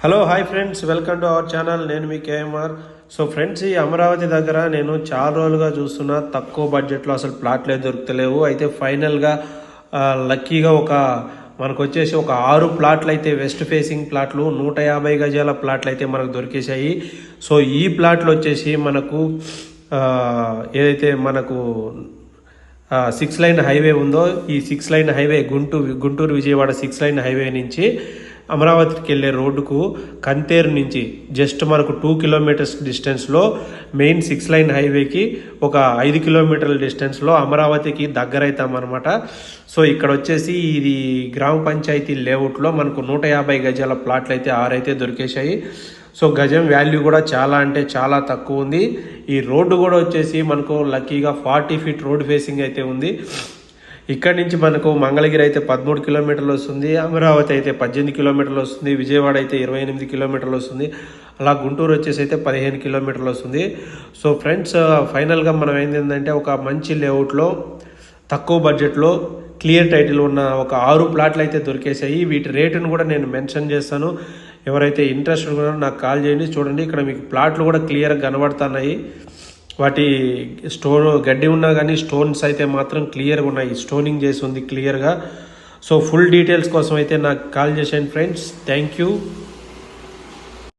Hello hi friends welcome to our channel నేను మీ KMR. So friends ఈ అమరావతి దగ్గర నేను చాలా రోజులుగా చూస్తున్నా తక్కువ బడ్జెట్లో అసలు ప్లాట్లే దొరుకుతలేవు. అయితే ఫైనల్గా లక్కీగా ఒక మనకు వచ్చేసి ఒక ఆరు ప్లాట్లు అయితే వెస్ట్ ఫేసింగ్ ప్లాట్లు నూట యాభై గజాల ప్లాట్లు అయితే మనకు దొరికేశాయి. సో ఈ ప్లాట్లు వచ్చేసి మనకు ఏదైతే మనకు సిక్స్ లైన్ హైవే ఉందో ఈ six line highway Guntur Guntur Vijayawada six line highway నుంచి అమరావతికి వెళ్ళే రోడ్డుకు కంతేరు నుంచి జస్ట్ మనకు టూ కిలోమీటర్స్ డిస్టెన్స్లో మెయిన్ సిక్స్ లైన్ హైవేకి ఒక ఐదు కిలోమీటర్ల డిస్టెన్స్లో అమరావతికి దగ్గర అవుతామన్నమాట సో ఇక్కడ వచ్చేసి ఇది గ్రామ పంచాయతీ లేఅవుట్లో మనకు నూట యాభై గజాల ప్లాట్లు అయితే ఆరైతే దొరికేశాయి. సో గజం వాల్యూ కూడా చాలా అంటే చాలా తక్కువ ఉంది. ఈ రోడ్డు కూడా వచ్చేసి మనకు లక్కీగా ఫార్టీ ఫీట్ రోడ్ ఫేసింగ్ అయితే ఉంది. ఇక్కడి నుంచి మనకు మంగళగిరి అయితే పదమూడు కిలోమీటర్లు వస్తుంది అమరావతి అయితే పద్దెనిమిది కిలోమీటర్లు వస్తుంది విజయవాడ అయితే ఇరవై ఎనిమిది కిలోమీటర్లు వస్తుంది అలా గుంటూరు వచ్చేసి అయితే పదిహేను కిలోమీటర్లు వస్తుంది. సో ఫ్రెండ్స్ ఫైనల్గా మనం ఏంటంటే ఒక మంచి లేఅవుట్లో తక్కువ బడ్జెట్లో క్లియర్ టైటిల్ ఉన్న ఒక ఆరు ప్లాట్లు అయితే దొరికేసాయి వీటి రేటును కూడా నేను మెన్షన్ చేస్తాను. ఎవరైతే ఇంట్రెస్ట్ ఉన్నారో నాకు కాల్ చేయండి. చూడండి ఇక్కడ మీకు ప్లాట్లు కూడా క్లియర్గా కనబడుతున్నాయి. వాటి స్టోన్ గడ్డి ఉన్నా కానీ స్టోన్స్ అయితే మాత్రం క్లియర్గా ఉన్నాయి. స్టోనింగ్ చేసి ఉంది క్లియర్గా. సో ఫుల్ డీటెయిల్స్ కోసం అయితే నాకు కాల్ చేసాను ఫ్రెండ్స్. Thank you.